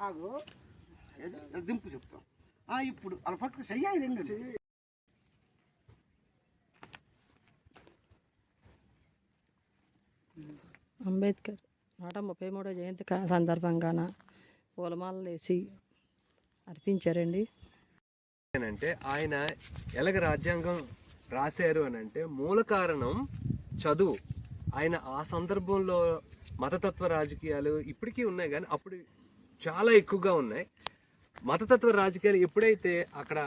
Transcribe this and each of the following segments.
ఆగు? దింపు చెప్తాం. ఆ, ఇప్పుడు అలా పట్టుకు రెండు. అంబేద్కర్ నూట ముప్పై మూడో జయంతి కా- సందర్భంగాన పూలమాలలు వేసి అర్పించారండి. అంటే ఆయన ఎలాగ రాజ్యాంగం రాశారు అని అంటే మూల కారణం చదువు. ఆయన ఆ సందర్భంలో మతతత్వ రాజకీయాలు ఇప్పటికీ ఉన్నాయి కానీ అప్పుడు చాలా ఎక్కువగా ఉన్నాయి. మతతత్వ రాజకీయాలు ఎప్పుడైతే అక్కడ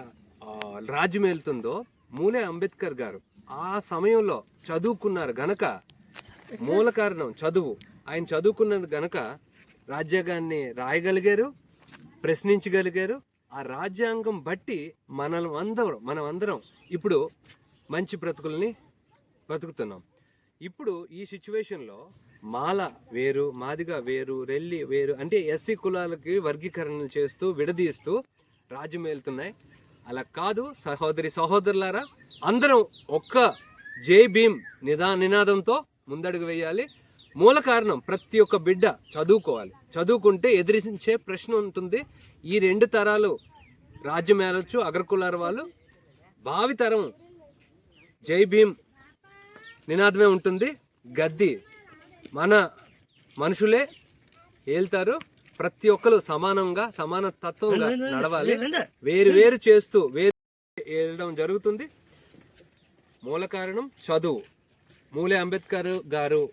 రాజ్యమేలుతుందో మూలే అంబేద్కర్ గారు. ఆ సమయంలో చదువుకున్నారు గనక మూల కారణం చదువు. ఆయన చదువుకున్నారు గనక రాజ్యాంగాన్ని రాయగలిగారు ప్రశ్నించగలిగారు. ఆ రాజ్యాంగం బట్టి మనం అందరం మనం అందరం ఇప్పుడు మంచి బ్రతుకుల్ని బ్రతుకుతున్నాం. ఇప్పుడు ఈ సిచ్యువేషన్లో మాల వేరు మాదిగ వేరు రెల్లి వేరు అంటే ఎస్సీ కులాలకి వర్గీకరణలు చేస్తూ విడదీస్తూ రాజ్యమేలుతున్నాయి అలా కాదు సహోదరి సహోదరులారా అందరం ఒక్క జై భీమ్ నిదా నినాదంతో ముందడుగు వేయాలి. మూల కారణం ప్రతి ఒక్క బిడ్డ చదువుకోవాలి. చదువుకుంటే ఎదిరించే ప్రశ్న ఉంటుంది. ఈ రెండు తరాలు రాజ్యం ఏలొచ్చు అగ్రకులార వాళ్ళు. భావితరం జై భీమ్ నినాదమే ఉంటుంది. గద్ది మన మనుషులే ఏల్తారు ప్రతి ఒక్కరు సమానంగా సమాన తత్వంగా నడవాలి. వేరు వేరు చేస్తూ వేరు ఏలడం జరుగుతుంది. మూల కారణం చదువు. మూలే అంబేద్కర్ గారు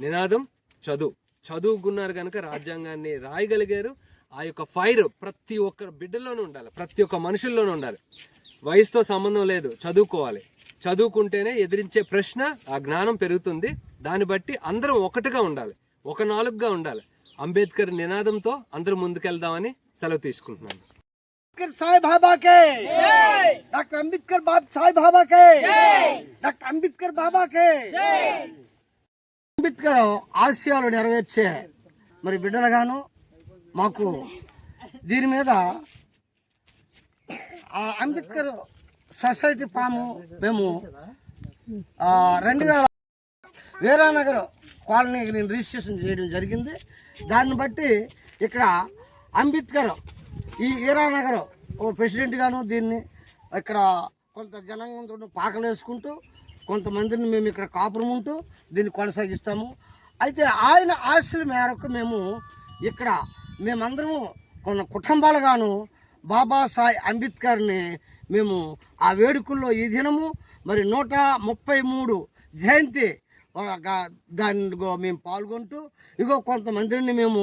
నినాదం చదువు. చదువుకున్నారు కనుక రాజ్యాంగాన్ని రాయగలిగారు. ఆ యొక్క ఫైర్ ప్రతి ఒక్క బిడ్డలోనూ ఉండాలి. ప్రతి ఒక్క మనుషుల్లోనూ ఉండాలి. వయసుతో సంబంధం లేదు. చదువుకోవాలి. చదువుకుంటేనే ఎదిరించే ప్రశ్న ఆ జ్ఞానం పెరుగుతుంది. దాన్ని బట్టి అందరం ఒకటిగా ఉండాలి. ఒక నాలుగుగా ఉండాలి. అంబేద్కర్ నినాదంతో అందరూ ముందుకెళ్దామని సెలవు తీసుకుంటున్నాను. అంబేద్కర్ సాయి బాబా కే డాక్టర్ అంబేద్కర్ బాబ్ సాయి బాబా కే డాక్టర్ అంబేద్కర్ బాబా కే అంబేద్కర్ ఆశయాలు నెరవేర్చే మరి బిడ్డలుగాను మాకు దీని మీద ఆ అంబేద్కర్ సొసైటీ పాము మేము రెండు వేల వీరానగర్ కాలనీకి నేను రిజిస్ట్రేషన్ చేయడం జరిగింది. దాన్ని బట్టి ఇక్కడ అంబేద్కర్ ఈ వీరానగర్ ఓ ప్రెసిడెంట్గాను దీన్ని ఇక్కడ కొంత జనాంగంతో పాకలు వేసుకుంటూ కొంతమందిని మేము ఇక్కడ కాపురం ఉంటూ దీన్ని కొనసాగిస్తాము. అయితే ఆయన ఆశల మేరకు మేము ఇక్కడ మేమందరము కొన్ని కుటుంబాలుగాను బాబాసాహెబ్ అంబేద్కర్ని మేము ఆ వేడుకల్లో ఈ దినము మరి నూట ముప్పై మూడు జయంతి దానిలో మేము పాల్గొంటూ ఇగో కొంతమందిని మేము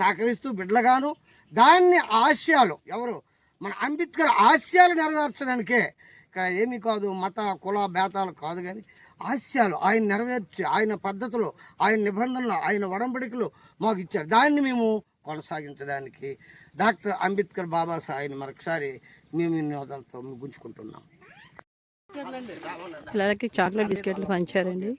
సహకరిస్తూ బిడ్డలుగాను దాన్ని ఆశయాలు ఎవరు? మన అంబేద్కర్ ఆశయాలు నెరవేర్చడానికే ఇక్కడ ఏమీ కాదు మత కుల భేదాలు కాదు కానీ ఆశయాలు ఆయన నెరవేర్చి ఆయన పద్ధతులు ఆయన నిబంధనలు ఆయన వడంబడికలు మాకు ఇచ్చారు. దాన్ని మేము కొనసాగించడానికి డాక్టర్ అంబేద్కర్ బాబాసాహెబ్ మరొకసారి మేము ఈ నినాదాలతో గుంజుకుంటున్నాం పిల్లలకి చాక్లెట్ బిస్కెట్లు పంచారండి.